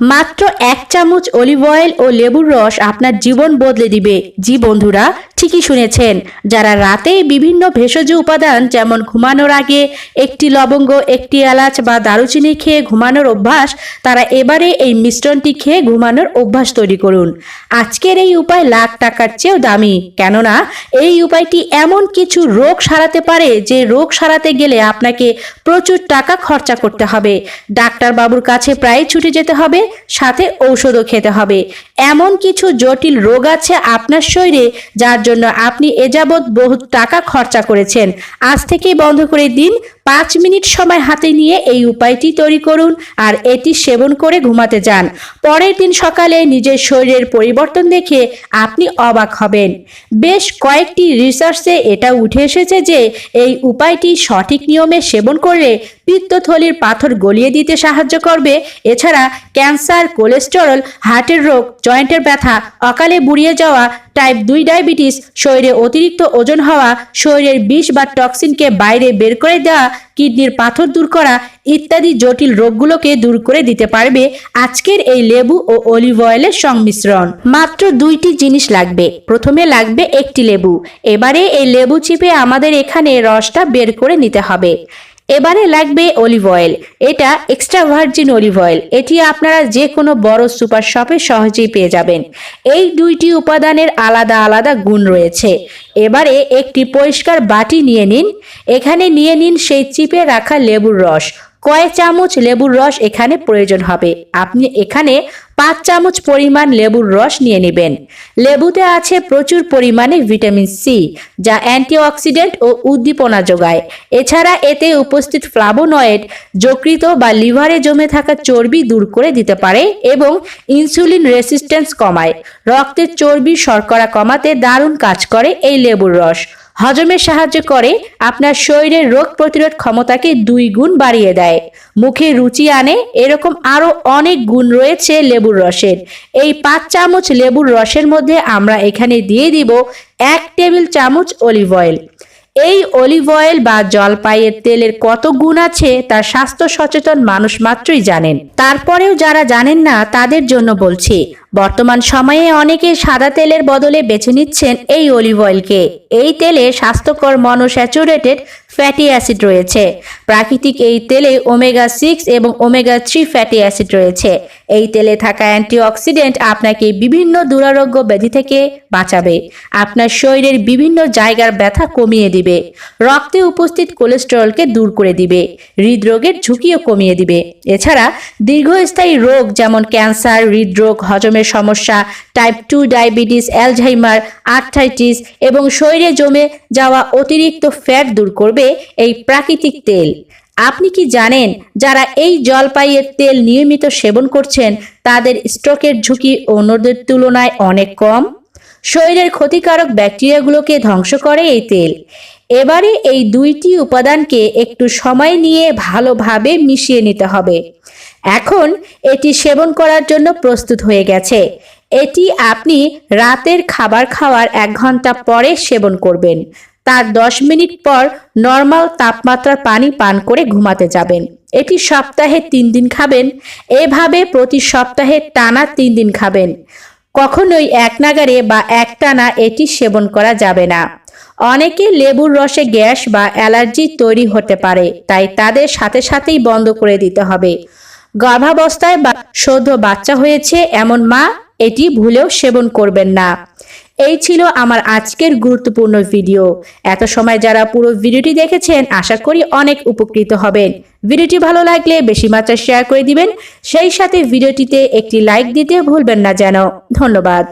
মাত্র এক চামচ অলিভ অয়েল ও লেবুর রস আপনার জীবন বদলে দিবে। জি বন্ধুরা ঠিকই শুনেছেন। যারা রাতে বিভিন্ন ভেষজ উপাদান, যেমন ঘুমানোর আগে একটি লবঙ্গ, একটি এলাচ বা দারুচিনি খেয়ে ঘুমানোর অভ্যাস, তারা এবারে এই মিশ্রণটি খেয়ে ঘুমানোর অভ্যাস তৈরি করুন। আজকের এই উপায় লাখ টাকার চেয়েও দামি। কেননা, এই উপায়টি এমন কিছু রোগ সারাতে পারে যে রোগ সারাতে গেলে আপনাকে প্রচুর টাকা খরচা করতে হবে। ডাক্তার বাবুর কাছে প্রায় ছুটে যেতে হবে, সাথে ঔষধও খেতে হবে। এমন কিছু জটিল রোগ আছে আপনার শরীরে যার জন্য আপনি এ যাবৎ বহু টাকা খরচা করেছেন। আজ থেকেই বন্ধ করে দিন। পাঁচ মিনিট সময় হাতে নিয়ে এই উপায়টি তৈরি করুন আর এটি সেবন করে ঘুমাতে যান। পরের দিন সকালে নিজের শরীরের পরিবর্তন দেখে আপনি অবাক হবেন। বেশ কয়েকটি রিসার্চে এটা উঠে এসেছে যে এই উপায়টি সঠিক নিয়মে সেবন করলে পিত্তথলির পাথর গলিয়ে দিতে সাহায্য করবে। এছাড়া ক্যান্সার, কোলেস্টেরল, হার্টের রোগ, জয়েন্টের ব্যথা, অকালে বুড়িয়ে যাওয়া, টাইপ দুই ডায়াবেটিস, শরীরে অতিরিক্ত ওজন হওয়া, শরীরের বিষ বা টক্সিনকে বাইরে বের করে দেওয়া কিডনির পাথর দূর করা ইত্যাদি জটিল রোগগুলোকে দূর করে দিতে পারবে আজকের এই লেবু ও অলিভ অয়েলের সংমিশ্রণ। মাত্র দুইটি জিনিস লাগবে। প্রথমে লাগবে একটি লেবু। এবারে এই লেবু চিপে আমাদের এখানে রসটা বের করে নিতে হবে। এবারে লাগবে অলিভ অয়েল এটা এক্সট্রা ভার্জিন অলিভ অয়েল এটি আপনারা যে কোনো বড় সুপার শপে সহজেই পেয়ে যাবেন। এই দুইটি উপাদানের আলাদা আলাদা গুণ রয়েছে। এবারে একটি পরিষ্কার বাটি নিয়ে নিন। এখানে নিয়ে নিন সেই চিপে রাখা লেবুর রস। কয় চামচ লেবুর রস এখানে প্রয়োজন হবে। আপনি এখানে পাঁচ চামচ পরিমাণ লেবুর রস নিয়ে নেবেন। লেবুতে আছে প্রচুর পরিমাণে ভিটামিন সি, যা অ্যান্টিঅক্সিডেন্ট ও উদ্দীপনা যোগায়। এছাড়া এতে উপস্থিত ফ্লাভোনয়েড যকৃত বা লিভারে জমে থাকা চর্বি দূর করে দিতে পারে এবং ইনসুলিন রেসিস্ট্যান্স কমায়। রক্তের চর্বি শর্করা কমাতে দারুণ কাজ করে এই লেবুর রস। হজমে সাহায্য করে, আপনার শরীরের রোগ প্রতিরোধ ক্ষমতাকে দুই গুণ বাড়িয়ে দেয়। মুখে রুচি আনে, এরকম আরও অনেক গুণ রয়েছে লেবুর রসের। এই পাঁচ চামচ লেবুর রসের মধ্যে আমরা এখানে দিয়ে দিব এক টেবিল চামচ অলিভ অয়েল। এই অলিভ অয়েল বা জলপাইয়ের তেলের কত গুণ আছে তার স্বাস্থ্য সচেতন মানুষ মাত্রই জানেন। তারপরেও যারা জানেন না, তাদের জন্য বলছি, বর্তমান সময়ে অনেকে সাদা তেলের বদলে বেছে নিচ্ছেন এই অলিভ অয়েলকে এই তেলে স্বাস্থ্যকর মনোস্যাচুরেটেড ফ্যাটি অ্যাসিড রয়েছে। প্রাকৃতিক এই তেলে ওমেগা সিক্স এবং ওমেগা থ্রি ফ্যাটি অ্যাসিড রয়েছে। এই তেলে থাকা অ্যান্টিঅক্সিডেন্ট আপনাকে বিভিন্ন দুরারোগ্য ব্যাধি থেকে বাঁচাবে। আপনার শরীরের বিভিন্ন জায়গার ব্যথা কমিয়ে দিবে। রক্তে উপস্থিত কোলেস্টেরলকে দূর করে দিবে। হৃদরোগের ঝুঁকিও কমিয়ে দিবে। এছাড়া দীর্ঘস্থায়ী রোগ যেমন ক্যান্সার, হৃদরোগ, হজমের সমস্যা type two diabetes Alzheimer arthritis এবং শরীরে জমে যাওয়া অতিরিক্ত ফ্যাট দূর করবে। এই প্রাকৃতিক তেল। আপনি কি জানেন যারা এই জলপাইয়ের তেল নিয়মিত সেবন করছেন, তাদের স্ট্রোকের ঝুঁকি অন্যদের তুলনায় অনেক কম? শরীরের ক্ষতিকারক ব্যাকটেরিয়াগুলোকে ধ্বংস করে এই তেল। এবারে এই দুইটি উপাদানকে একটু সময় নিয়ে ভালোভাবে মিশিয়ে নিতে হবে। এখন এটি সেবন করার জন্য প্রস্তুত হয়ে গেছে। এটি আপনি রাতের খাবার খাওয়ার এক ঘণ্টা পরে সেবন করবেন। তার দশ মিনিট পর নর্মাল তাপমাত্রার পানি পান করে ঘুমাতে যাবেন। এটি সপ্তাহে তিন দিন খাবেন। এভাবে প্রতি সপ্তাহে টানা তিন দিন খাবেন। কখনোই এক নাগারে বা একটানা এটি সেবন করা যাবে না। অনেকে লেবুর রসে গ্যাস বা অ্যালার্জি তৈরি হতে পারে, তাই তাদের সাথে সাথেই বন্ধ করে দিতে হবে। গর্ভাবস্থায় বা সদ্য বাচ্চা হয়েছে এমন মা, এটি ভুলেও সেবন করবেন না। এই ছিল আমার আজকের গুরুত্বপূর্ণ ভিডিও। এত সময় যারা পুরো ভিডিওটি দেখেছেন, আশা করি অনেক উপকৃত হবেন। ভিডিওটি ভালো লাগলে বেশি মাত্রায় শেয়ার করে দিবেন। সেই সাথে ভিডিওটিতে একটি লাইক দিতে ভুলবেন না যেন। ধন্যবাদ।